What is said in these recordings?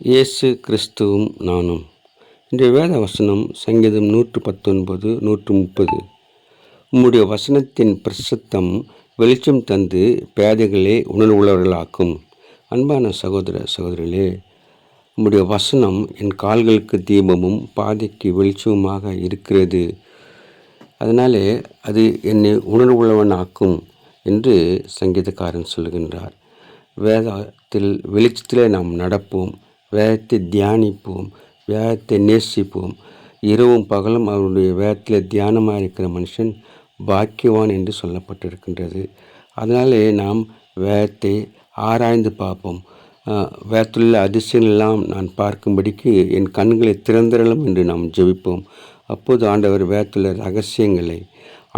இயேசு கிறிஸ்துவும் நானும். இன்றைய வேத வசனம் சங்கீதம் நூற்று பத்தொன்பது நூற்று முப்பது உம்முடைய வசனத்தின் பிரசத்தம் வெளிச்சம் தந்து பேதைகளே உணர்வுள்ளவர்களாக்கும் அன்பான சகோதர சகோதரிகளே உம்முடைய வசனம் என் கால்களுக்கு தீபமும் பாதைக்கு வெளிச்சமுமாக இருக்கிறது. அதனாலே அது என்னை உணர்வுள்ளவனாக்கும் என்று சங்கீதக்காரன் சொல்கின்றார் வேதத்தில் வெளிச்சத்திலே நாம் நடப்போம். வேதத்தை தியானிப்போம் வேதத்தை நேசிப்போம். இரவும் பகலும் அவருடைய வேதத்தில் தியானமாக இருக்கிற மனுஷன் பாக்கியவான் என்று சொல்லப்பட்டிருக்கின்றது. அதனாலே நாம் வேதத்தை ஆராய்ந்து பார்ப்போம். வேத்துள்ள அதிசயங்களெல்லாம் நான் பார்க்கும்படிக்கு என் கண்களை திறந்திரலும் என்று நாம் ஜெபிப்போம். அப்போது ஆண்டவர் வேத்துள்ள ரகசியங்களை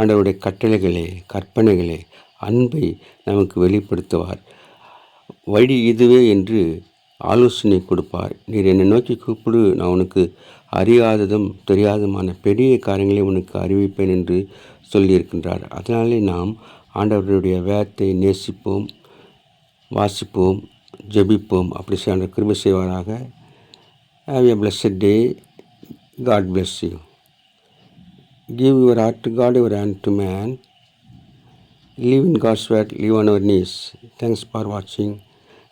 ஆண்டவருடைய கட்டளைகளை கற்பனைகளை அன்பை நமக்கு வெளிப்படுத்துவார். வழி இதுவே என்று ஆலோசனை கொடுப்பார். நீர் என்னை நோக்கி கூப்பிடு. நான் உனக்கு அறியாததும் தெரியாததுமான பெரிய காரியங்களை உனக்கு அறிவிப்பேன் என்று சொல்லியிருக்கின்றார். அதனாலே நாம் ஆண்டவருடைய வேதத்தை நேசிப்போம் வாசிப்போம் ஜெபிப்போம். அப்படி செய்ய கிருபை செய்வாராக. Have a blessed day God bless you give your heart to God your hand to man live in God's word, live on our knees. Thanks for watching.